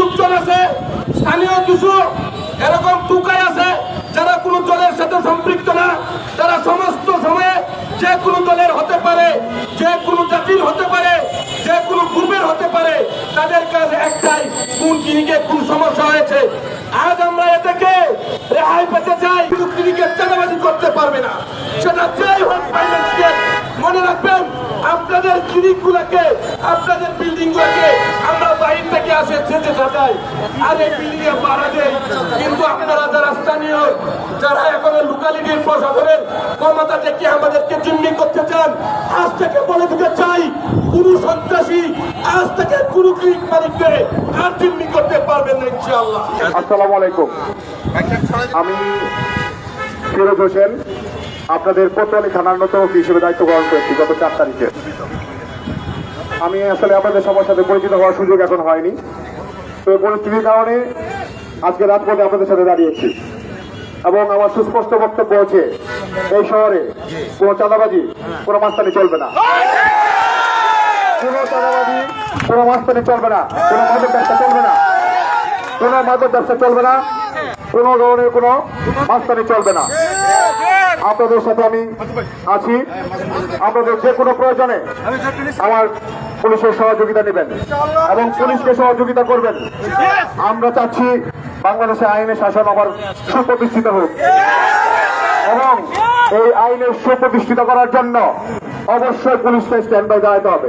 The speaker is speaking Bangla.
লোকজন আছে স্থানীয় কিছু এরকম টুকাই আছে, যারা কোনো দলের সাথে সম্পৃক্ত না। তারা সমস্ত সময়ে যে কোনো দলের হতে পারে, যে কোনো জাতির হতে পারে, যে কোনো গ্রুপের হতে পারে, তাদের কাছে একটাই কোন কিনিকে কোন সমস্যা হয়েছে। আজ আমরা এটাকে রেহাই পেতে চাই, কিন্তু কিনিকে চাঁদাবাজি করতে পারবে না। সেটা যাই হোক মনে রাখবেন, আপনাদের ক্লিনিকগুলোকে আপনাদের বিল্ডিংগুলোকে গুলাকে আমরা বাইরে থেকে আসে ছেঁচে সাজাই আর এ ভাড়া দেয় কিন্তু আপনারা যারা স্থানীয়, যারা এখন লোকালিটির প্রশাসনের ক্ষমতা থেকে আমাদেরকে জিম্মি করতে চান, আজ থেকে বলে দিতে চাই, কোন সন্ত্রাসী আজ থেকে কোন ক্লিনিক মালিককে আর জিম্মি করতে পারবেন না ইনশাআল্লাহ। আসসালামু আলাইকুম। আমি ফিরোজ হোসেন, আপনাদের কোতোয়ালি থানার নতুন হিসেবে দায়িত্ব গ্রহণ করেছি গত চার তারিখে। আমি আসলে আপনাদের সবার সাথে পরিচিত হওয়ার সুযোগ এখন হয়নি। তো পরিস্থিতির কারণে আজকে রাত পর্যন্ত আপনাদের সাথে দাঁড়িয়েছি। এবং আমার সুস্পষ্ট বক্তব্য হচ্ছে, এই শহরে কোনো চাঁদাবাজি, কোনো মাস্তানি চলবে না। কোনো চাঁদাবাজি, কোনো মাস্তানি চলবে না। কোনো মাদক ব্যবসা চলবে না। কোনো মাদক ব্যবসা চলবে না। কোনো ধরনের কোনো মাস্তানি চলবে না। আপনাদের সাথে আমি আছি। আপনাদের যে কোনো প্রয়োজনে আমার পুলিশের সহযোগিতা নেবেন এবং পুলিশকে সহযোগিতা করবেন। আমরা চাচ্ছি বাংলাদেশে আইনের শাসন আবার সুপ্রতিষ্ঠিত হোক। এবং এই আইনের সুপ্রতিষ্ঠিত করার জন্য অবশ্যই পুলিশকে স্ট্যান্ড বাই দাঁড়াতে হবে।